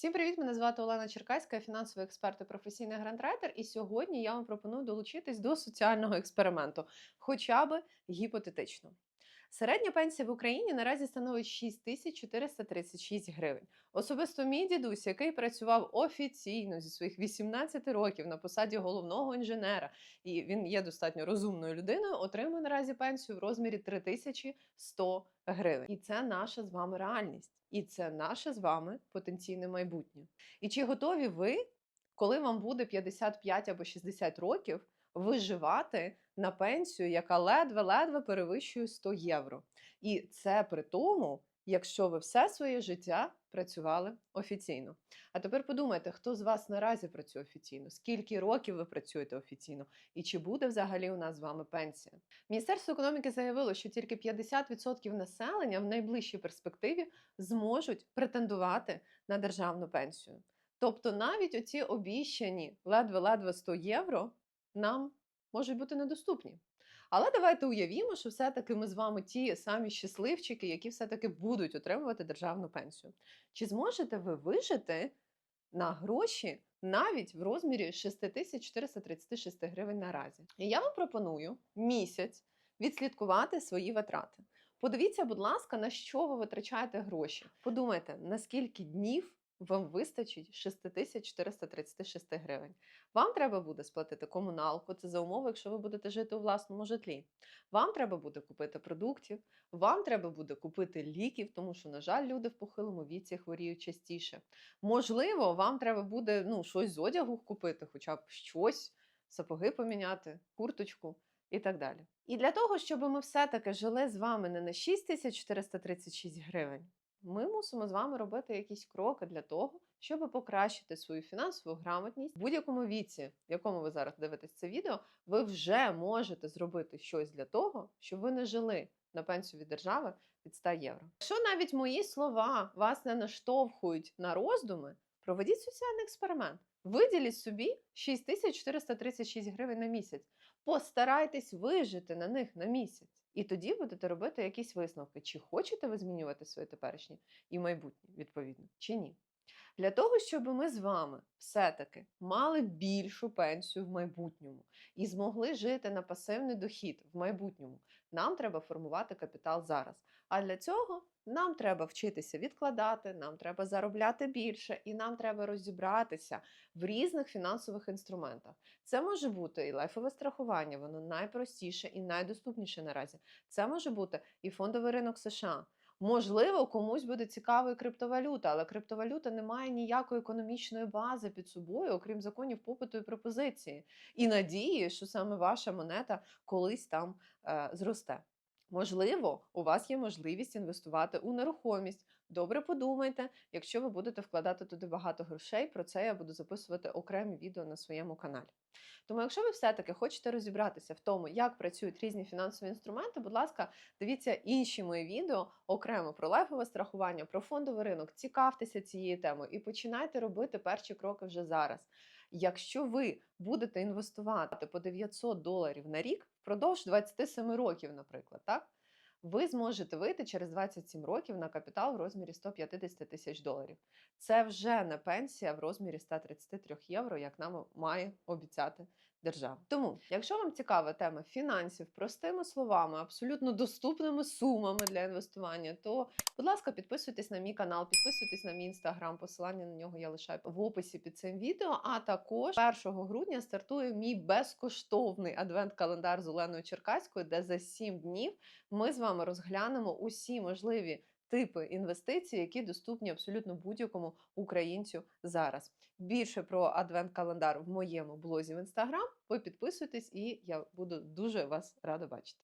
Всім привіт! Мене звати Олена Черкаська, я фінансовий експерт і професійний грантрайтер. І сьогодні я вам пропоную долучитись до соціального експерименту, хоча би гіпотетично. Середня пенсія в Україні наразі становить 6436 гривень. Особисто мій дідусь, який працював офіційно зі своїх 18 років на посаді головного інженера, і він є достатньо розумною людиною, отримує наразі пенсію в розмірі 3100 гривень. І це наша з вами реальність. І це наше з вами потенційне майбутнє. І чи готові ви, коли вам буде 55 або 60 років, виживати на пенсію, яка ледве-ледве перевищує 100 євро? І це при тому, якщо ви все своє життя працювали офіційно. А тепер подумайте, хто з вас наразі працює офіційно, скільки років ви працюєте офіційно, і чи буде взагалі у нас з вами пенсія? Міністерство економіки заявило, що тільки 50% населення в найближчій перспективі зможуть претендувати на державну пенсію. Тобто навіть оці обіщані ледве-ледве 100 євро нам можуть бути недоступні. Але давайте уявімо, що все-таки ми з вами ті самі щасливчики, які все-таки будуть отримувати державну пенсію. Чи зможете ви вижити на гроші навіть в розмірі 6436 гривень наразі? І я вам пропоную місяць відслідкувати свої витрати. Подивіться, будь ласка, на що ви витрачаєте гроші. Подумайте, на скільки днів вам вистачить 6436 гривень. Вам треба буде сплатити комуналку, це за умови, якщо ви будете жити у власному житлі. Вам треба буде купити продуктів, вам треба буде купити ліків, тому що, на жаль, люди в похилому віці хворіють частіше. Можливо, вам треба буде ну, щось з одягу купити, хоча б щось, сапоги поміняти, курточку і так далі. І для того, щоб ми все-таки жили з вами не на 6436 гривень, ми мусимо з вами робити якісь кроки для того, щоб покращити свою фінансову грамотність в будь-якому віці, в якому ви зараз дивитесь це відео, ви вже можете зробити щось для того, щоб ви не жили на пенсію від держави від 100 євро. Якщо навіть мої слова вас не наштовхують на роздуми, проведіть соціальний експеримент. Виділіть собі 6436 гривень на місяць. Постарайтесь вижити на них на місяць. І тоді будете робити якісь висновки, чи хочете ви змінювати своє теперішнє і майбутнє, відповідно, чи ні. Для того, щоб ми з вами все-таки мали більшу пенсію в майбутньому і змогли жити на пасивний дохід в майбутньому, нам треба формувати капітал зараз. А для цього нам треба вчитися відкладати, нам треба заробляти більше, і нам треба розібратися в різних фінансових інструментах. Це може бути і лайфове страхування, воно найпростіше і найдоступніше наразі. Це може бути і фондовий ринок США. Можливо, комусь буде цікава і криптовалюта, але криптовалюта не має ніякої економічної бази під собою, окрім законів попиту і пропозиції, і надії, що саме ваша монета колись там е, зросте. Можливо, у вас є можливість інвестувати у нерухомість. Добре подумайте, якщо ви будете вкладати туди багато грошей, про це я буду записувати окремі відео на своєму каналі. Тому, якщо ви все-таки хочете розібратися в тому, як працюють різні фінансові інструменти, будь ласка, дивіться інші мої відео окремо про лайфове страхування, про фондовий ринок, цікавтеся цією темою і починайте робити перші кроки вже зараз. Якщо ви будете інвестувати по 900 доларів на рік впродовж 27 років, наприклад, так? Ви зможете вийти через 27 років на капітал в розмірі 150 тисяч доларів. Це вже не пенсія в розмірі 133 євро, як нам має обіцяти держава. Тому, якщо вам цікава тема фінансів, простими словами, абсолютно доступними сумами для інвестування, то, будь ласка, підписуйтесь на мій канал, підписуйтесь на мій інстаграм. Посилання на нього я лишаю в описі під цим відео. А також 1 грудня стартує мій безкоштовний адвент-календар з Оленою Черкаською, де за 7 днів ми з вами розглянемо усі можливі типи інвестицій, які доступні абсолютно будь-якому українцю зараз. Більше про адвент-календар в моєму блозі в інстаграм. Ви підписуйтесь, і я буду дуже вас рада бачити.